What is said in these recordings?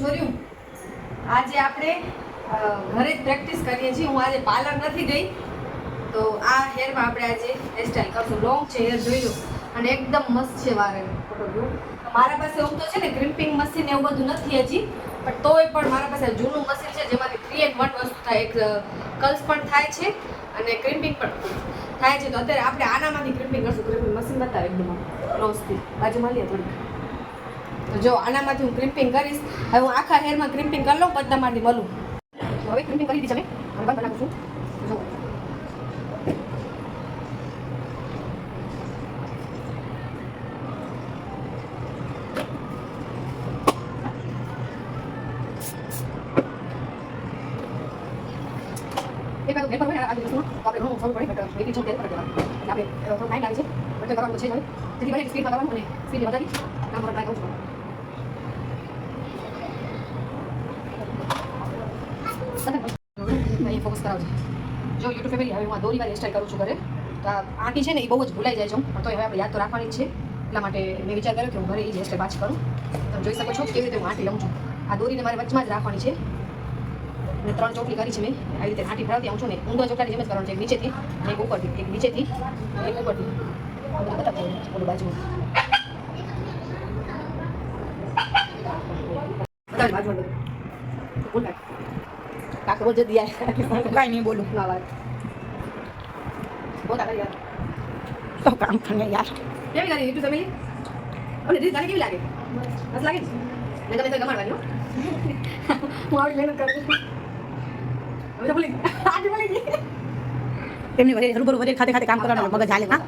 છોર્યું આજે આપણે ઘરે જ પ્રેક્ટિસ કરીએ છીએ. હું આજે પાર્લર નથી ગઈ. તો આ હેરમાં આપણે આજે હેરસ્ટાઈલ કરશું. લોંગ છે હેર લો. અને એકદમ મસ્ત છે વારે મારા પાસે એવું તો છે ને ક્રિમ્પિંગ મશીન એવું બધું નથી હજી. પણ તોય પણ મારા પાસે જૂનું મશીન છે, જેમાંથી થ્રી એન્ડ વન વસ્તુ થાય. એક કલ્સ પણ થાય છે અને ક્રિમ્પિંગ પણ થાય છે. તો અત્યારે આપણે આનામાંથી ક્રિમ્પિંગ કરશું. ક્રિમ્પિંગ મશીન બતાવે એકદમ. ક્લોઝથી બાજુ મળીએ થોડીક. તો જો, આનામાંથી હું ક્રિમ્પિંગ કરીશ. હવે હું આખા હેરમાં ક્રિમ્પિંગ કરી લઉં, પછી તમારથી મળું હવે ક્રિમ્પિંગ કરી દીધી છે મેં. હવે બંધ છું. જો. એક વાર આ દિવસમાં આપણે ઘણું સમજ પડે છે આપણે થોડો ટાઈમ લાગે છે. બટ કરવાનું છે હવે કરવાનું અને સ્પીડ વધારી. કામ પર ટ્રાય કરું છું. અહીં ફોકસ કરાવજો જો યુટ્યુબ ફેમિલી હવે હું આ વાળી હેરસ્ટાઈલ કરું છું ઘરે, તો આ આંટી છે ને એ બહુ જ ભૂલાઈ જાય છે પણ તો હવે આપણે યાદ તો રાખવાની જ છે. એટલા માટે મેં વિચાર કર્યો કે હું ઘરે એ જ હેરસ્ટાઈલ પાછી કરું. તમે જોઈ શકો છો કેવી રીતે હું આંટી લઉં છું. આ દોરીને મારે વચમાં જ રાખવાની છે. અને ત્રણ ચોટલી કરી છે મેં. આવી રીતે આંટી ભરાવતી આવું છું ને, ઊંધા ચોટલાની જેમ જ કરવાનું છે. એક નીચેથી એક ઉપરથી, એક નીચેથી એક ઉપરથી. બધું બતાવતા હોય છે, ઓલું બાજુમાં બતાવી બાજુમાં બધું ફૂલ કાઢ કાક રોજ જ દિયા કાંઈ નહીં બોલું. ના વાત. યાર. તો કામ કરે યાર. કેવી લાગે તું ફેમિલી? અને રીત તને કેવી લાગે? બસ લાગે ને તમે તો ગમાડવાની હો. હું આવી મહેનત કરું હવે તો ગઈ. આજે ભૂલી ગઈ. એમની વડે હરુભરું વડે ખાતે ખાતે કામ કરવાનું મગજ હાલે હા.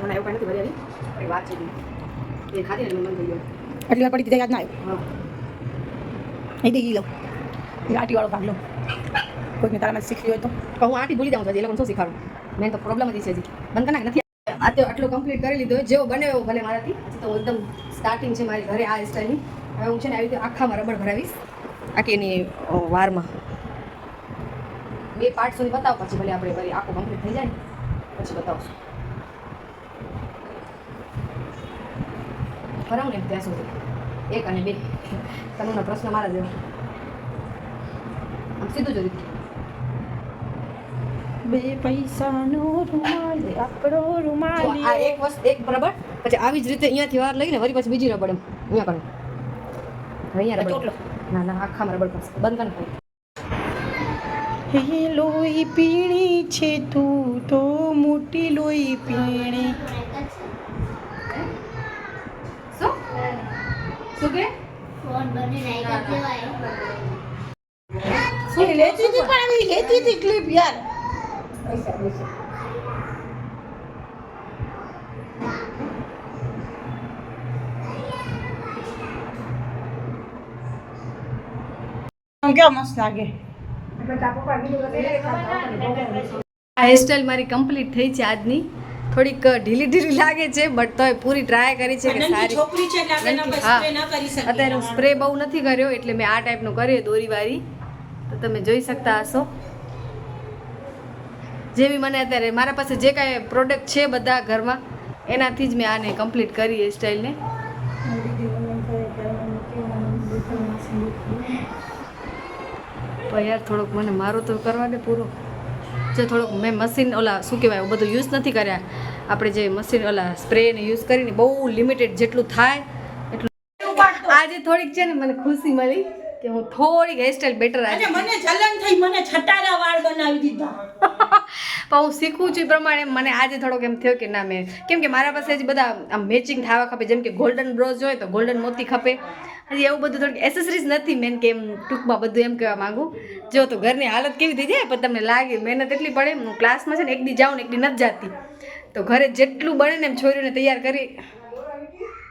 મને એવું કાંઈ નથી વરે આવી વાત છે એ ને એટલે મન થઈ ગયો. એટલી વાર પડી યાદ ના આવ્યું. એ દે લઉં લાટી વાળો ભાગ લઉં કોઈને તારામાં શીખવી હોય તો. હું આટી ભૂલી જાઉં છું એ લોકોને શું શીખવાડું? મેં તો પ્રોબ્લેમ જ છે હજી. બંધ કરી નથી તો આટલું કમ્પ્લીટ કરી લીધો, જેવો બને એવો ભલે મારાથી. તો એકદમ સ્ટાર્ટિંગ છે મારી ઘરે આ હેરસ્ટાઈલની હવે હું છે ને આવી રીતે આખામાં રબડ ભરાવીશ. આખી એની વારમાં. બે પાર્ટ સુધી બતાવો, પછી ભલે આપણે ભલે આખું કમ્પ્લીટ થઈ જાય ને, પછી બતાવશું. કરાવું ને ત્યાં સુધી. એક અને બે. તમને પ્રશ્ન મારા જેવો. સીધું જ રીતે. બે પૈસાનો રૂમાલ આપણો રૂમાલ. આ એક વસ્તુ એક રબડ પછી આવી જ રીતે અહીંયાથી વાર લઈને વળી પછી બીજી રબડ એમ. અહીંયા કરો. અહીંયા રબડ ના ના આખામાં રબડ કરશે. બંધ કર હે લોહી પીણી છે તું તો મોટી લોહી પીણી. શું? શું કે? ફોન બને નાખ્યા એ લેતી હતી પણ આવી લેતી હતી ક્લિપ યાર. પૈસા પૈસા આમ મસ્ત લાગે. આ હેરસ્ટાઈલ મારી કમ્પ્લીટ થઈ છે આજની. થોડીક ઢીલી ઢીલી લાગે છે બટ તોય પૂરી ટ્રાય કરી છે કે સારી. છોકરી છે એટલે આપણે સ્પ્રે ન હા. કરી શકીએ. અત્યારે હું સ્પ્રે બહુ નથી કર્યો એટલે મેં આ ટાઈપનું કર્યો દોરીવાળી તો તમે જોઈ શકતા હશો. જેવી મને અત્યારે મારા પાસે જે કાંઈ પ્રોડક્ટ છે બધા ઘરમાં એનાથી જ મેં આને કમ્પ્લીટ કરી એ સ્ટાઇલને પણ યાર થોડોક મને મારો તો કરવા દે પૂરો. જે થોડોક મેં મશીન ઓલા શું કહેવાય એવું બધું યુઝ નથી કર્યા. આપણે જે મશીન ઓલા સ્પ્રેને યુઝ કરીને બહુ લિમિટેડ જેટલું થાય એટલું આજે થોડીક છે ને મને ખુશી મળી. કે હું થોડીક હેરસ્ટાઈલ બેટર આજે મને જલન થઈ મને છટારા વાળ બનાવી દીધા. પણ હું શીખું છું એ પ્રમાણે મને આજે થોડોક એમ થયો કે ના મેં કેમ કે મારા પાસે જ બધા આમ મેચિંગ થવા ખપે જેમ કે ગોલ્ડન બ્રોઝ હોય તો ગોલ્ડન મોતી ખપે. હજી એવું બધું થોડીક એસેસરીઝ નથી મેન કે એમ ટૂંકમાં બધું એમ કહેવા માંગુ. જો તો ઘરની હાલત કેવી થઈ જાય પણ તમને લાગે મહેનત એટલી પડે હું ક્લાસમાં છે ને એક દી જાઉં ને એક દી નથી જાતી. તો ઘરે જેટલું બને ને એમ છોરીઓને તૈયાર કરી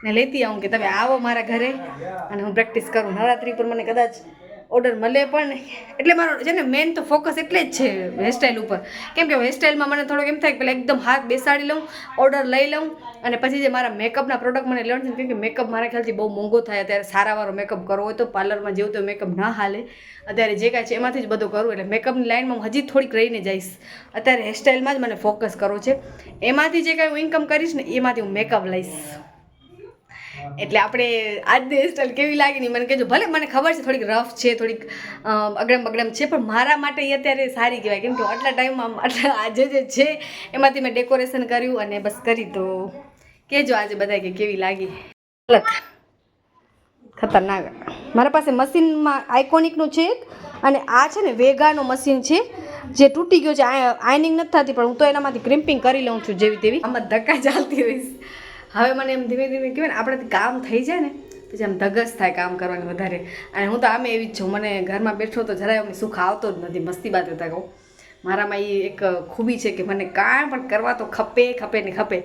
ને લેતી આવું કે તમે આવો મારા ઘરે અને હું પ્રેક્ટિસ કરું. નવરાત્રિ પર મને કદાચ ઓર્ડર મળે પણ એટલે મારો છે ને મેન તો ફોકસ એટલે જ છે હેરસ્ટાઈલ ઉપર. કેમ કે હેરસ્ટાઈલમાં મને થોડોક એમ થાય કે પેલા એકદમ હાથ બેસાડી લઉં ઓર્ડર લઈ લઉં અને પછી જે મારા મેકઅપના પ્રોડક્ટ મને લેવાનું છે કેમ કે મેકઅપ મારા ખ્યાલથી બહુ મોંઘો થાય. અત્યારે સારાવાળો મેકઅપ કરવો હોય તો પાર્લરમાં જેવું તો મેકઅપ ના હાલે. અત્યારે જે કાંઈ છે એમાંથી જ બધું કરું. એટલે મેકઅપની લાઇનમાં હું હજી થોડીક રહીને જઈશ. અત્યારે હેરસ્ટાઈલમાં જ મને ફોકસ કરવો છે. એમાંથી જે કાંઈ હું ઇન્કમ કરીશ ને એમાંથી હું મેકઅપ લઈશ. એટલે આપણે આજની હેરસ્ટાઈલ કેવી લાગી નહીં મને કહેજો. ભલે મને ખબર છે થોડીક રફ છે, થોડીક અગડમ બગડમ છે, પણ મારા માટે એ અત્યારે સારી કહેવાય. કેમ કે આટલા ટાઈમમાં આટલા આજે જે છે, એમાંથી મેં ડેકોરેશન કર્યું અને બસ કરી. તો કહેજો આજે બધા કે કેવી લાગી. ખતરનાક. મારા પાસે મશીનમાં આઇકોનિકનું છે અને આ છે ને વેગાનું મશીન છે, જે તૂટી ગયો છે. આયનિંગ નથી થતી, પણ હું તો એનામાંથી ક્રિમ્પિંગ કરી લઉં છું જેવી તેવી. આમાં ધક્કા ચાલતી રહીશ હવે મને એમ ધીમે ધીમે કહેવાય ને, આપણે કામ થઈ જાય ને પછી આમ ધગસ થાય કામ કરવાની વધારે. અને હું તો આમે એવી જ છું, મને ઘરમાં બેઠો તો જરાય અમને સુખ આવતો જ નથી, મસ્તી બાત હતા કહું. મારામાં એ એક ખૂબી છે કે મને કાંઈ પણ કરવા તો ખપે ખપે ને ખપે.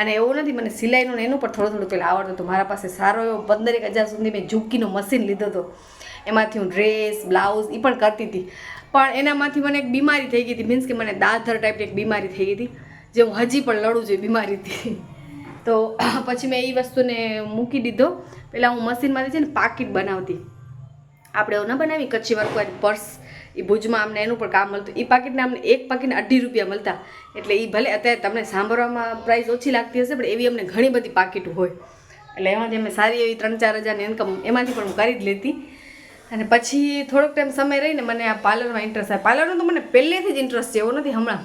અને એવું નથી, મને સિલાઈનું ને એનું પણ થોડું થોડું પહેલાં આવડતું હતું. મારા પાસે સારો એવો પંદરેક હજાર સુધી મેં ઝૂકીનું મશીન લીધો હતો. એમાંથી હું ડ્રેસ, બ્લાઉઝ એ પણ કરતી હતી. પણ એનામાંથી મને એક બીમારી થઈ ગઈ હતી. મીન્સ કે મને દાધર ટાઈપની એક બીમારી થઈ ગઈ હતી, જે હું હજી પણ લડું છું બીમારીથી. તો પછી મેં એ વસ્તુને મૂકી દીધો. પહેલાં હું મશીનમાંથી છે ને પાકીટ બનાવતી. આપણે એવું ન બનાવી, કચ્છી વર્ક પર્સ એ ભુજમાં અમને એનું પણ કામ મળતું. એ પાકીટને અમને એક પાકીટને અઢી રૂપિયા મળતા. એટલે એ ભલે અત્યારે તમને સાંભળવામાં પ્રાઇસ ઓછી લાગતી હશે, પણ એવી અમને ઘણી બધી પાકીટ હોય. એટલે એમાંથી અમે સારી એવી ત્રણ ચાર હજારની ઇન્કમ એમાંથી પણ હું કરી જ લેતી. અને પછી થોડોક ટાઈમ સમય રહીને મને આ પાર્લરમાં ઇન્ટરેસ્ટ આવે. પાર્લરનો તો મને પહેલેથી જ ઇન્ટરેસ્ટ છે, એવો નથી હમણાં.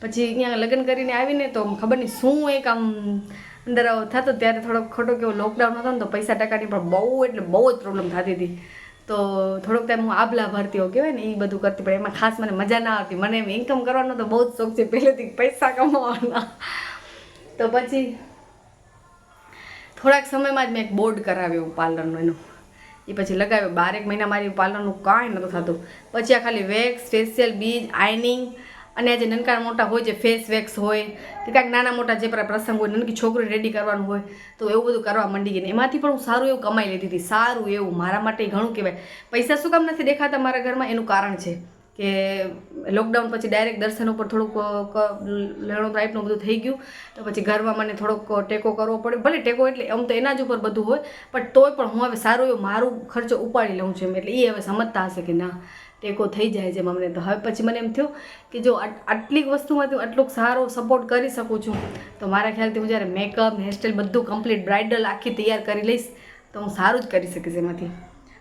પછી અહીંયા લગ્ન કરીને આવીને તો ખબર નહીં શું એક આમ અંદર થતો ત્યારે થોડોક ખોટો કેવો લોકડાઉન હતો ને તો પૈસા ટકાની પણ બહુ એટલે બહુ જ પ્રોબ્લેમ થતી હતી. તો થોડોક ટાઈમ હું આબલા ભરતી કહેવાય ને એ બધું કરતી, પણ એમાં ખાસ મને મજા ના આવતી. મને એમ ઇન્કમ કરવાનો તો બહુ જ શોખ છે. પહેલેથી પૈસા કમાવાના. તો પછી થોડાક સમયમાં જ મેં એક બોર્ડ કરાવ્યો પાર્લરનો એનો. એ પછી લગાવ્યો. બારેક મહિના મારી પાર્લરનું કાંઈ નહોતું થતું. પછી આ ખાલી વેક્સ ફેશિયલ બીજ આઈનિંગ અને જે નનકા મોટા હોય, જે ફેસ વેક્સ હોય, કે કાંઈક નાના મોટા જે પ્ર- પ્રસંગ હોય, નનકી છોકરી રેડી કરવાનું હોય, તો એવું બધું કરવા માંડી ગઈ એમાંથી પણ હું સારું એવું કમાઈ લેતી હતી. સારું એવું, મારા માટે ઘણું કહેવાય. પૈસા શું કામ નથી દેખાતા મારા ઘરમાં? એનું કારણ છે કે લોકડાઉન પછી ડાયરેક્ટ દર્શન ઉપર થોડુંક લેણું ટાઈપનું બધું થઈ ગયું. તો પછી ઘરમાં મને થોડોક ટેકો કરવો પડે ભલે ટેકો એટલે આમ તો એના જ ઉપર બધું હોય, પણ તોય પણ હું હવે સારું એવું મારું ખર્ચો ઉપાડી લઉં છું એમ. એટલે એ હવે સમજતા હશે કે ના ટેકો થઈ જાય છે અમને તો હવે પછી મને એમ થયું કે જો આટ- આટલી વસ્તુમાંથી હું આટલું સારો સપોર્ટ કરી શકું છું, તો મારા ખ્યાલથી હું જ્યારે મેકઅપ હેરસ્ટાઈલ બધું કમ્પ્લીટ બ્રાઇડલ આખી તૈયાર કરી લઈશ, તો હું સારું જ કરી શકીશ એમાંથી.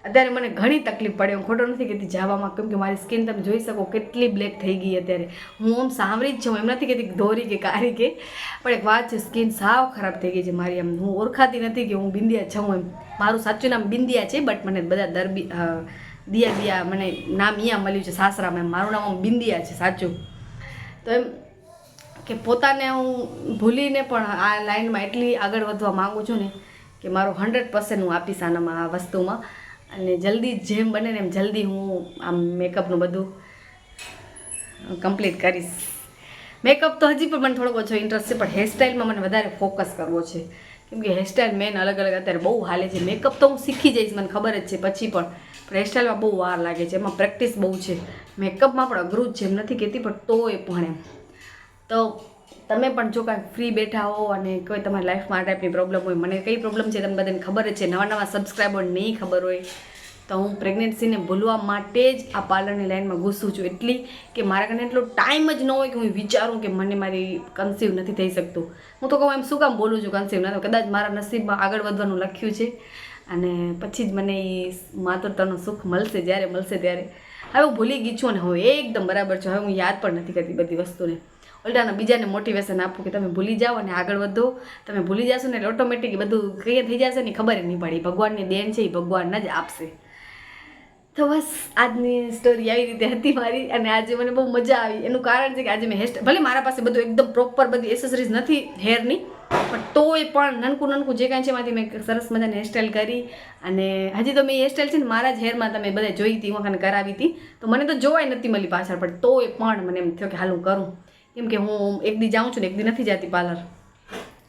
અત્યારે મને ઘણી તકલીફ પડે, હું ખોટો નથી કહેતી જવામાં, કેમ કે મારી સ્કિન તમે જોઈ શકો કેટલી બ્લેક થઈ ગઈ અત્યારે. હું આમ સાંભળી જ છું એમ નથી કહેતી ધોરી કે કારી કે, પણ એક વાત છે સ્કિન સાવ ખરાબ થઈ ગઈ છે મારી એમ હું ઓળખાતી નથી કે હું બિંદિયા છું એમ. મારું સાચું નામ બિંદિયા છે બટ મને બધા દરબી દિયા દિયા મને નામ અહીંયા મળ્યું છે સાસરામાં એમ. મારું નામ બિંદિયા છે, સાચું. તો એમ કે પોતાને હું ભૂલીને પણ આ લાઈનમાં એટલી આગળ વધવા માગું છું ને કે મારો હંડ્રેડ પર્સન્ટ હું આપીશ આનામાં, આ વસ્તુમાં. અને જલ્દી જેમ બને ને એમ જલ્દી હું આમ મેકઅપનું બધું કમ્પ્લીટ કરીશ. મેકઅપ તો હજી પણ મને થોડોક ઓછો ઇન્ટરેસ્ટ છે, પણ હેરસ્ટાઈલમાં મને વધારે ફોકસ કરવો છે. કેમ કે હેરસ્ટાઈલ મેન અલગ અલગ અત્યારે બહુ હાલે છે. મેકઅપ તો હું શીખી જઈશ, મને ખબર જ છે પછી પણ. પણ હેરસ્ટાઈલમાં બહુ વાર લાગે છે. એમાં પ્રેક્ટિસ બહુ છે. મેકઅપમાં પણ અઘરું જ છે. એમ નથી કહેતી, પણ તોય પણ એમ. તો તમે પણ જો કાંઈ ફ્રી બેઠા હો અને કોઈ તમારી લાઈફમાં આ ટાઈપની પ્રોબ્લેમ હોય, મને કઈ પ્રોબ્લેમ છે તમને બધાને ખબર જ છે. નવા નવા સબસ્ક્રાઈબર નહીં ખબર હોય. તો હું પ્રેગ્નન્સીને ભૂલવા માટે જ આ પાર્લરની લાઈનમાં ઘૂસું છું. એટલી કે મારા કને એટલો ટાઈમ જ ન હોય કે હું વિચારું કે મને મારી કન્સીવ નથી થઈ શકતું. હું તો કહું એમ શું કામ બોલું છું કન્સીવ નથી કદાચ મારા નસીબમાં આગળ વધવાનું લખ્યું છે. અને પછી જ મને એ માતૃતાનું સુખ મળશે જ્યારે મળશે ત્યારે. હવે હું ભૂલી ગઈ છું અને હવે એકદમ બરાબર છે. હવે હું યાદ પણ નથી કરતી બધી વસ્તુને. ઉલટાના બીજાને મોટિવેશન આપું કે તમે ભૂલી જાઓ અને આગળ વધો. તમે ભૂલી જશો ને એટલે ઓટોમેટિક બધું કઈ થઈ જશે ને ખબર નહીં પડી. ભગવાનની દેન છે એ ભગવાન જ આપશે. તો બસ, આજની સ્ટોરી આવી રીતે હતી મારી અને આજે મને બહુ મજા આવી. એનું કારણ છે કે આજે મેં હેસ્ટ ભલે મારા પાસે બધું એકદમ પ્રોપર બધી એસેસરીઝ નથી હેરની પણ તોય પણ નાનકું નાનકું જે કાંઈ છે એમાંથી મેં સરસ મજાની હેરસ્ટાઈલ કરી અને હજી તો મેં એ હેરસ્ટાઈલ છે ને મારા જ હેરમાં તમે બધા જોઈ હતી વખાણ કરાવી હતી. તો મને તો જોવાય નથી મળી પાછળ, પણ તોય પણ મને એમ થયો કે હાલ હું કરું. કેમ કે હું એક દી જાઉં છું ને એક દી નથી જતી પાર્લર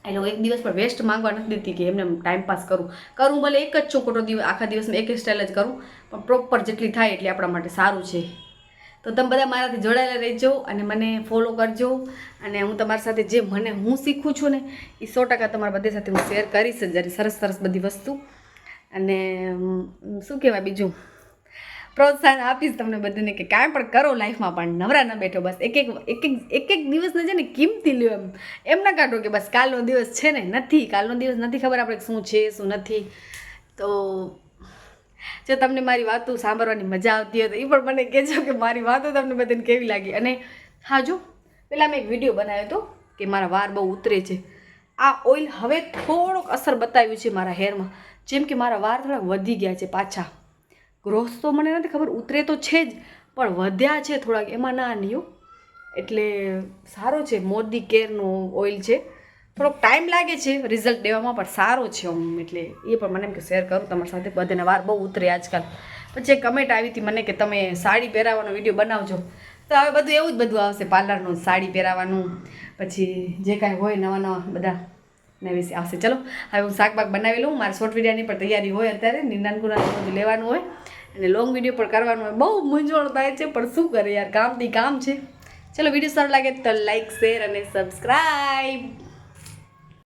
એટલે હું એક દિવસ પણ વેસ્ટ માંગવા નથી દેતી કે એમને ટાઈમ પાસ કરું. કરું ભલે એક જ છું, ખોટો દિવસ આખા દિવસમાં એક સ્ટાઇલ જ કરું. પણ પ્રોપર જેટલી થાય એટલી આપણા માટે સારું છે. તો તમે બધા મારાથી જોડાયેલા રહેજો અને મને ફોલો કરજો અને હું તમારી સાથે જે મને હું શીખું છું ને, એ સો ટકા તમારા બધા સાથે હું શેર કરીશ જ, જ્યારે સરસ સરસ બધી વસ્તુ. અને શું કહેવાય બીજું? પ્રોત્સાહન આપીશ તમને બધાને કે કાંઈ પણ કરો લાઈફમાં પણ, નવરા ન બેઠો બસ. એક એક એક એક એક એક દિવસને છે ને કિંમતી લ્યો એમ. એમ ના કાઢો કે બસ કાલનો દિવસ છે ને, નથી. કાલનો દિવસ નથી ખબર આપણે શું છે, શું નથી. તો જો તમને મારી વાતો સાંભળવાની મજા આવતી હોય તો એ પણ મને કહેજો કે મારી વાતો તમને બધાને કેવી લાગી. અને હા, જો પહેલાં મેં એક વીડિયો બનાવ્યો હતો કે મારા વાળ બહુ ઉતરે છે. આ ઓઇલ હવે થોડોક અસર બતાવ્યું છે મારા હેરમાં. જેમ કે મારા વાળ થોડા વધી ગયા છે પાછા. ગ્રોથ તો મને નથી ખબર, ઉતરે તો છે જ, પણ વધ્યા છે થોડાક. એમાં ના નહીં એટલે સારો છે, મોદી કેરનું ઓઇલ છે. થોડોક ટાઈમ લાગે છે રિઝલ્ટ દેવામાં પણ સારો છે હું એટલે એ પણ મને એમ કે શેર કરું, તમારી સાથે બધાને વાર બહુ ઉતરે આજકાલ. પછી એક કમેન્ટ આવી હતી મને કે તમે સાડી પહેરાવાનો વીડિયો બનાવજો. તો હવે બધું એવું જ બધું આવશે પાર્લરનું સાડી પહેરાવાનું પછી જે કાંઈ હોય નવા નવા બધા ને વિશે આવશે. ચલો, હવે હું શાક બાક બનાવી લઉં, મારા શોર્ટ વિડીયોની પણ તૈયારી હોય અત્યારે, નિંદાન બધું લેવાનું હોય, અને લોંગ વીડિયો પણ કરવાનું હોય. બહુ મૂંઝવણ થાય છે, પણ શું કરે યાર, કામથી કામ છે. ચલો વીડિયો સારો લાગે તો લાઈક શેર અને સબસ્ક્રાઈબ